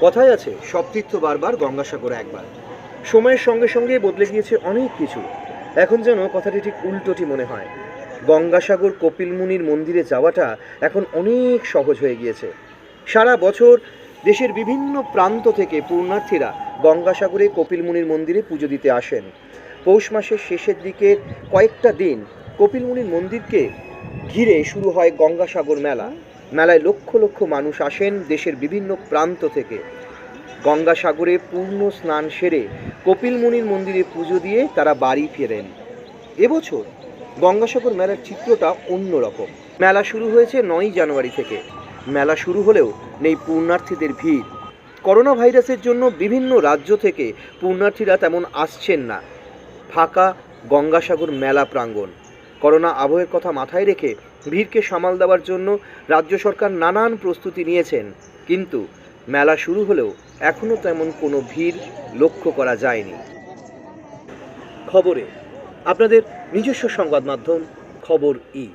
কথায় আছে, সব তীর্থ বারবার গঙ্গাসাগর একবার। সময়ের সঙ্গে সঙ্গে বদলে গিয়েছে অনেক কিছু। এখন যেন কথাটি ঠিক উল্টোটি মনে হয়। গঙ্গাসাগর কপিলমুনির মন্দিরে যাওয়াটা এখন অনেক সহজ হয়ে গিয়েছে। সারা বছর দেশের বিভিন্ন প্রান্ত থেকে পূর্ণার্থীরা গঙ্গাসাগরে কপিলমুনির মন্দিরে পুজো দিতে আসেন। পৌষ মাসের শেষের দিকে কয়েকটা দিন কপিলমুনির মন্দিরকে ঘিরে শুরু হয় গঙ্গাসাগর মেলা। মেলায় লক্ষ লক্ষ মানুষ আসেন দেশের বিভিন্ন প্রান্ত থেকে। গঙ্গাসাগরে পূর্ণ স্নান সেরে কপিলমুনির মন্দিরে পুজো দিয়ে তারা বাড়ি ফেরেন। এবছর গঙ্গাসাগর মেলার চিত্রটা অন্যরকম। মেলা শুরু হয়েছে নয়ই জানুয়ারি থেকে। মেলা শুরু হলেও নেই পূর্ণার্থীদের ভিড়। করোনা ভাইরাসের জন্য বিভিন্ন রাজ্য থেকে পূর্ণার্থীরা তেমন আসছেন না। ফাঁকা গঙ্গাসাগর মেলা প্রাঙ্গণ। করোনা আবহের কথা মাথায় রেখে ভিড়কে সামাল দেওয়ার জন্য রাজ্য সরকার নানান প্রস্তুতি নিয়েছেন। কিন্তু মেলা শুরু হলেও এখনও তেমন কোনো ভিড় লক্ষ্য করা যায়নি। খবরে, আপনাদের নিজস্ব সংবাদ মাধ্যম খবর ই।